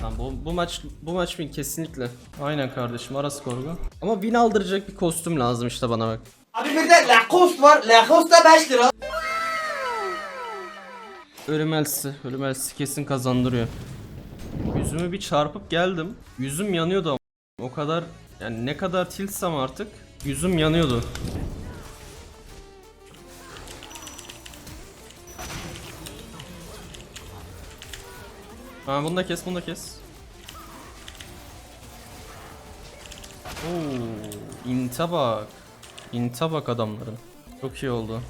Tamam bu, bu maç bu maç win kesinlikle. Aynen kardeşim ara skorgu. Ama win aldıracak bir kostüm lazım işte bana bak. Abi bir de Lacoste var. Lacoste da 5 lira. Ölüm elsi, ölüm elsi kesin kazandırıyor. Yüzümü bir çarpıp geldim. Yüzüm yanıyordu ama. O kadar yani ne kadar tiltsem artık yüzüm yanıyordu. Ha bunu da kes, bunu da kes. Oo, inte bak. İnte bak adamların. Çok iyi oldu.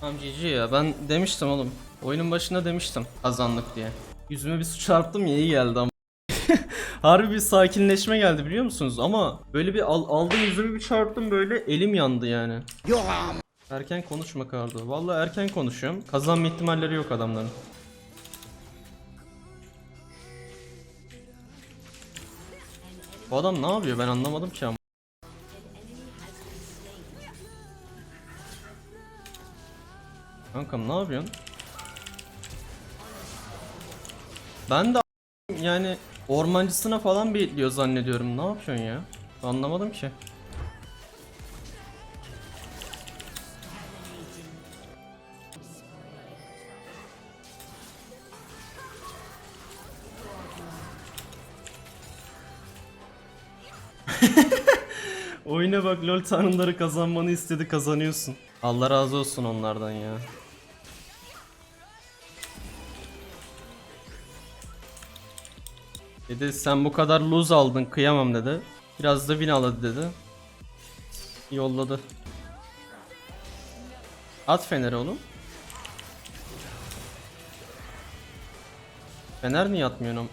Tamam GG ya ben demiştim oğlum. Oyunun başında demiştim kazandık diye. Yüzüme bir su çarptım ya iyi geldi ama. Harbi bir sakinleşme geldi biliyor musunuz? Ama böyle bir al, aldım yüzümü bir çarptım böyle elim yandı yani. Erken konuşma Kardo. Vallahi erken konuşuyorum. Kazanma ihtimalleri yok adamların. Bu adam ne yapıyor ben anlamadım ki ama. Kankam ne yapıyorsun? Ben de yani ormancısına falan bekliyor zannediyorum. Ne yapıyorsun ya? Anlamadım ki. Oyuna bak lol tanrıları kazanmanı istedi kazanıyorsun. Allah razı olsun onlardan ya. Dedi sen bu kadar lose aldın kıyamam dedi. Biraz da win aladı dedi. Yolladı. At feneri oğlum. Fener niye atmıyorsun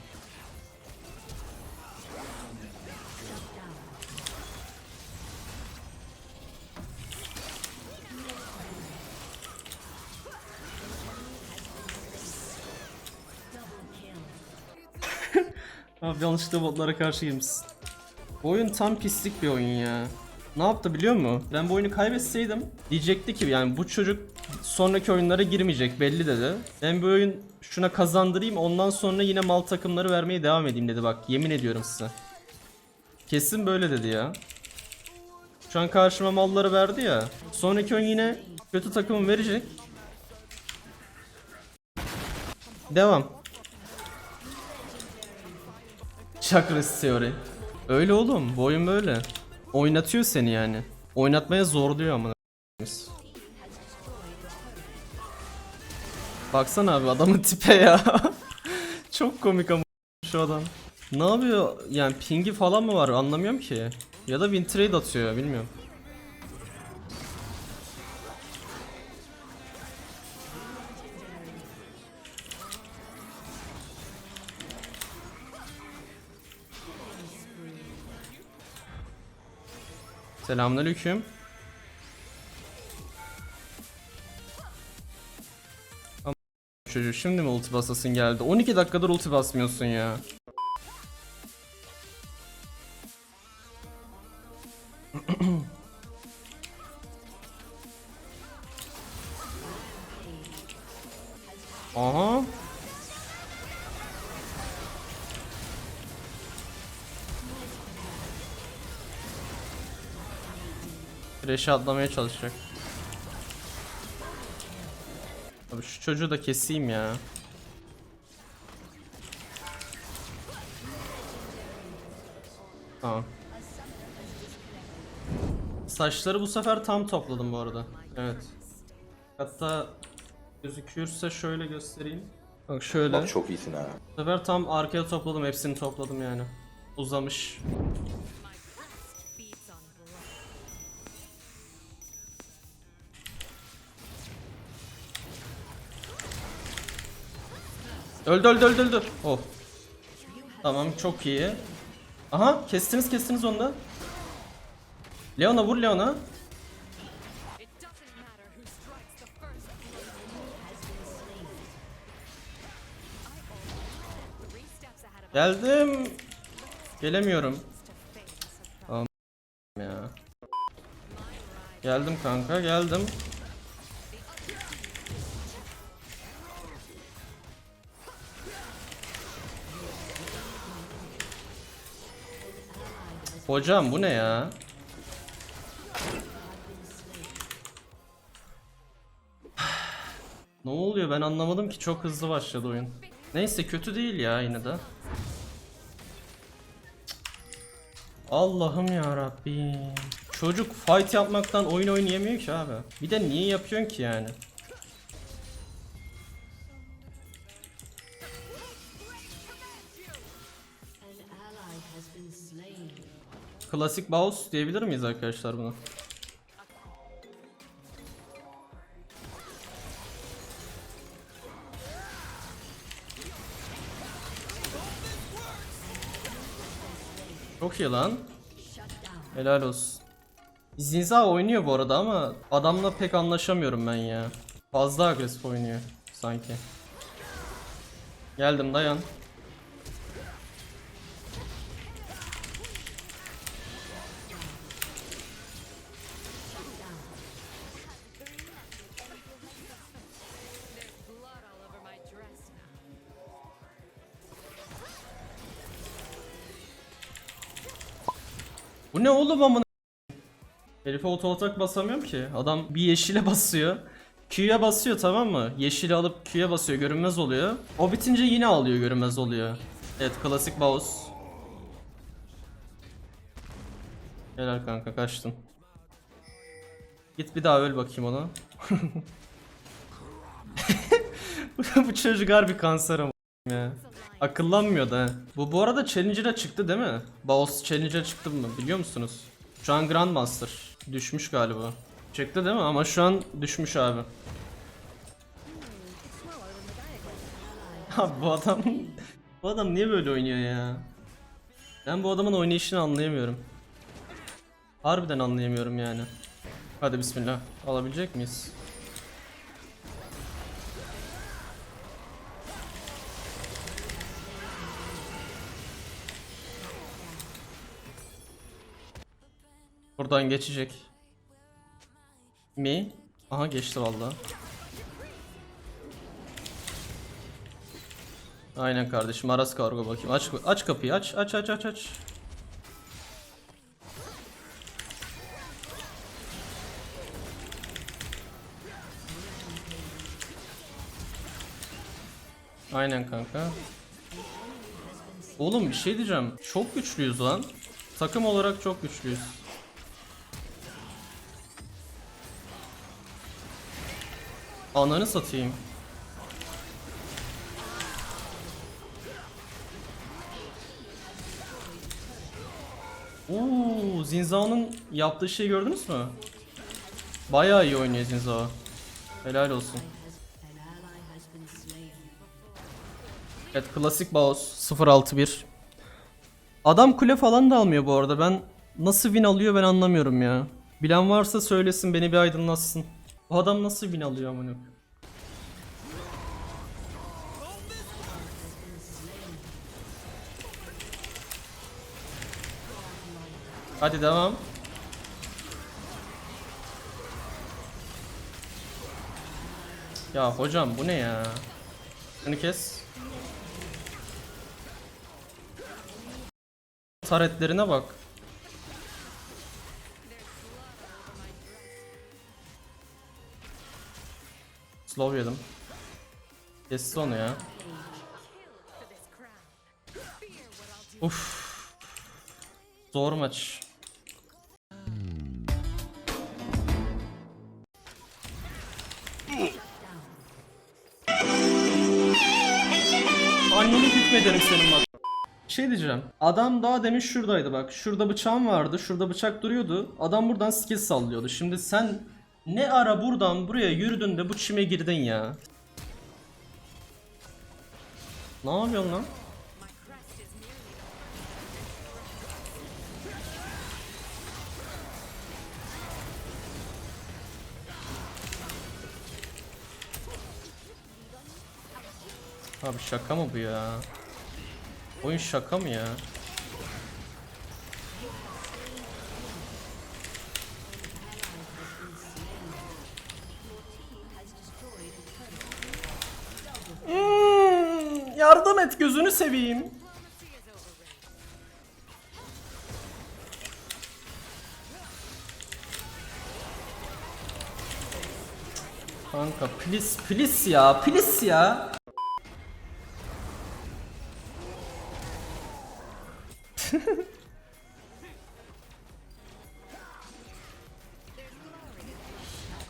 Abi yanlışlıkla botlara karşı girmişsin. Bu oyun tam pislik bir oyun ya. Ne yaptı biliyor musun? Ben bu oyunu kaybetseydim diyecekti ki yani bu çocuk sonraki oyunlara girmeyecek belli dedi. Ben bu oyun şuna kazandırayım ondan sonra yine mal takımları vermeye devam edeyim dedi bak yemin ediyorum size. Kesin böyle dedi ya. Şu an karşıma malları verdi ya. Sonraki oyun yine kötü takımı verecek. Devam. Chakras teori. Öyle oğlum. Bu oyun böyle. Oynatıyor seni yani. Oynatmaya zorluyor koyayım. Baksana abi adamın tipe ya. Çok komik ama şu adam. Ne yapıyor? Yani pingi falan mı var anlamıyorum ki. Ya da win trade atıyor bilmiyorum. Selamünaleyküm. Am- Çocuğu şimdi mi ulti basasın geldi? 12 dakikadır ulti basmıyorsun ya. Fresh'i atlamaya çalışacak. Abi şu çocuğu da keseyim ya. Tamam. Saçları bu sefer tam topladım bu arada. Evet. Hatta gözükürse şöyle göstereyim. Bak şöyle. Bak çok iyisin ha. Bu sefer tam arkaya topladım. Hepsini topladım yani. Uzamış. Öldü öldü öldü öldü. Oh. Tamam çok iyi. Aha kestiniz kestiniz onu da. Leona vur Leona. Geldim. Gelemiyorum. Tamam ya. Geldim kanka geldim. Hocam bu ne ya? ne oluyor ben anlamadım ki çok hızlı başladı oyun. Neyse kötü değil ya yine de. Allah'ım ya Rabbim. Çocuk fight yapmaktan oyun oynayamıyor ki abi. Bir de niye yapıyorsun ki yani? Klasik boss diyebilir miyiz arkadaşlar buna? Çok iyi lan. Helal olsun. Zinza oynuyor bu arada ama adamla pek anlaşamıyorum ben ya. Fazla agresif oynuyor sanki. Geldim dayan. Bu ne oğlum amına? Herife auto atak basamıyorum ki. Adam bir yeşile basıyor. Q'ya basıyor tamam mı? Yeşili alıp Q'ya basıyor görünmez oluyor. O bitince yine alıyor görünmez oluyor. Evet klasik boss. Helal kanka kaçtın. Git bir daha öl bakayım ona. Bu çocuk harbi kanser ama Akıllanmıyor da. Bu bu arada Challenger'a çıktı değil mi? Boss Challenger'a çıktı mı biliyor musunuz? Şu an Grandmaster. Düşmüş galiba. Çıktı değil mi? Ama şu an düşmüş abi. Abi bu adam... bu adam niye böyle oynuyor ya? Ben bu adamın oynayışını anlayamıyorum. Harbiden anlayamıyorum yani. Hadi bismillah. Alabilecek miyiz? Buradan geçecek. Mi? Aha geçti vallahi. Aynen kardeşim Aras kargo bakayım. Aç aç kapıyı aç aç aç aç aç. Aynen kanka. Oğlum bir şey diyeceğim. Çok güçlüyüz lan. Takım olarak çok güçlüyüz. Ananı satayım. Oo, Zinzao'nun yaptığı şeyi gördünüz mü? Bayağı iyi oynuyor Zinzao. Helal olsun. Evet klasik boss 061. Adam kule falan da almıyor bu arada. Ben nasıl win alıyor ben anlamıyorum ya. Bilen varsa söylesin beni bir aydınlatsın. Bu adam nasıl win alıyor amına? Hadi devam. Ya hocam bu ne ya? Şunu kes. Taretlerine bak. Slow yedim. Kesti onu ya. Uf. Zor maç. Anneni hükmederim senin bak. Şey diyeceğim. Adam daha demin şuradaydı bak. Şurada bıçağım vardı. Şurada bıçak duruyordu. Adam buradan skill sallıyordu. Şimdi sen ne ara buradan buraya yürüdün de bu çime girdin ya. Ne yapıyorsun lan? Abi şaka mı bu ya? Oyun şaka mı ya? Seveyim. Kanka please please ya please ya.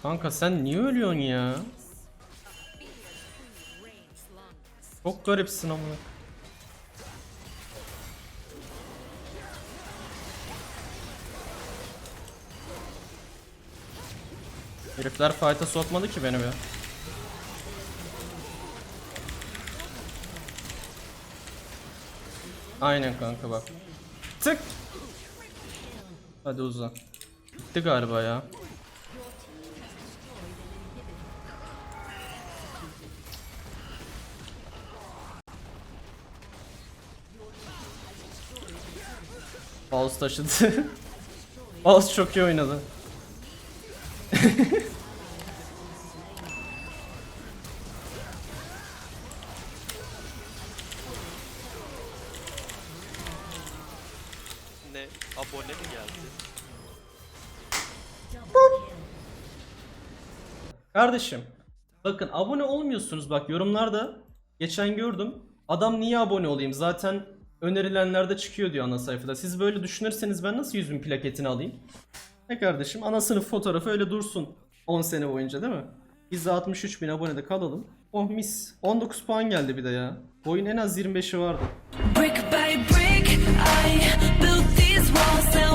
Kanka sen niye ölüyorsun ya? Çok garipsin ama. Herifler fight'a sokmadı ki beni be. Aynen kanka bak. Tık. Hadi uzan. Bitti galiba ya. Mouse taşıdı. Mouse çok iyi oynadı. Ne? Abone mi geldi? Kardeşim bakın abone olmuyorsunuz. Bak yorumlarda geçen gördüm. Adam niye abone olayım? Zaten önerilenlerde çıkıyor diyor ana sayfada. Siz böyle düşünürseniz ben nasıl 100 bin plaketini alayım ne kardeşim ana sınıf fotoğrafı öyle dursun 10 sene boyunca değil mi? Biz de 63 bin abonede kalalım. Oh mis. 19 puan geldi bir de ya. Boyun en az 25'i vardı. Brick by brick, I built these walls